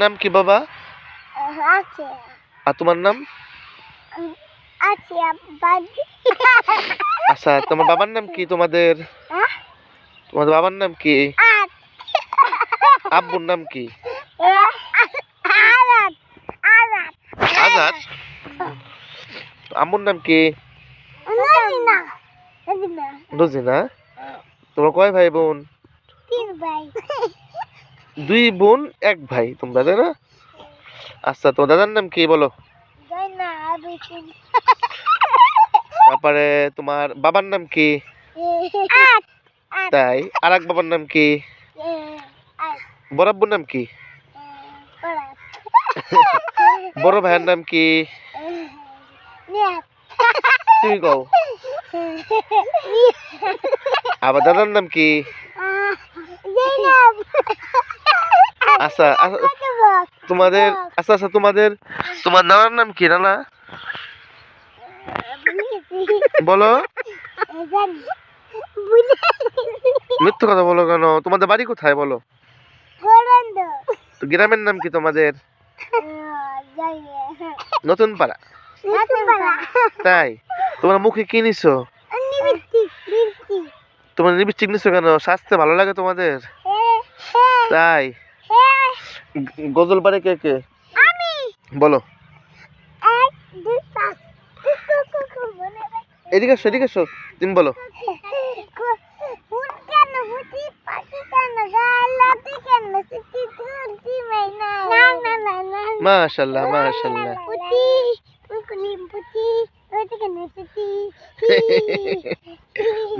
নাম কি বাবা? আর তোমার নাম? আচ্ছা তোমার বাবার নাম কি তোমাদের? তোমাদের বাবার নাম কি? আব্বুর নাম কি? আজাদ। আম্মুর নাম কি? রোজিনা তোমরা কয় ভাই বোন? তিন ভাই। দুই বোন এক ভাই তোমরা তাই না? আচ্ছা তোমার দাদার নাম কি বলো? তারপরে তোমার বাবার নাম কি? তাই আর এক বাবার নাম কি? আব্বুর নাম কি? বড় ভাইয়ের নাম কি? তুমি কও। আবার দাদার নাম কি? আচ্ছা আচ্ছা, তোমাদের আচ্ছা আচ্ছা তোমাদের তোমার নানার নাম কি নানা? বলো। মিথ্যে কথা বলো কেন? তোমাদের বাড়ি কোথায় বলো? গ্রামের নাম কি তোমাদের? নতুন পাড়া। তাই? তোমার মুখে কি নিছো? তোমার লিপস্টিক নিছো কেন? স্বাস্থ্য ভালো লাগে তোমাদের? তাই? গজল পারে কে কে? আমি। বলো। এদিকে এসো এদিকে এসো। তুমি বলো। মাশাল্লাহ মাশাল্লাহ।